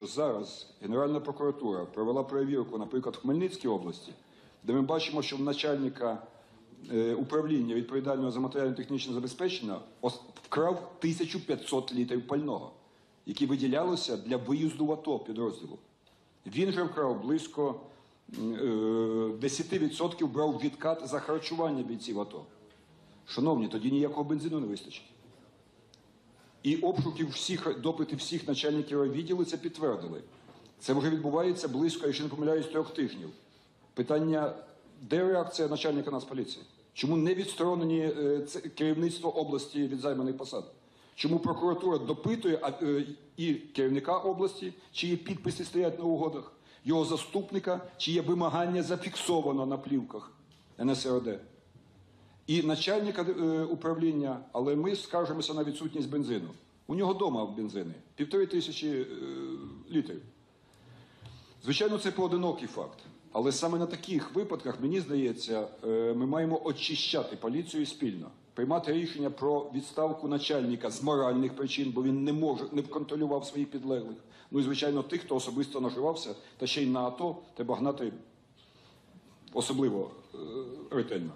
Зараз Генеральна прокуратура провела перевірку, наприклад, в Хмельницькій області, де ми бачимо, що в начальника е, управління відповідального за матеріально-технічне забезпечення вкрав 1500 літрів пального, які виділялося для виїзду в АТО підрозділу. Він же вкрав близько е, 10% брав відкат за харчування бійців АТО. Шановні, тоді ніякого бензину не вистачить. І обшуків всіх, допити всіх начальників відділу це підтвердили. Це вже відбувається близько, якщо не помиляюсь, трьох тижнів. Питання, де реакція начальника Нацполіції? Чому не відсторонені е, керівництво області від займаних посад? Чому прокуратура допитує е, і керівника області, чиї підписи стоять на угодах, його заступника, чиє вимагання зафіксовано на плівках НСРД? І начальника е, управління, але ми скаржимося на відсутність бензину. У нього вдома бензини півтори тисячі е, літрів. Звичайно, це поодинокий факт. Але саме на таких випадках, мені здається, е, ми маємо очищати поліцію спільно, приймати рішення про відставку начальника з моральних причин, бо він не може не контролював своїх підлеглих. Ну і звичайно, тих, хто особисто наживався, та ще й на АТО треба гнати особливо ретельно.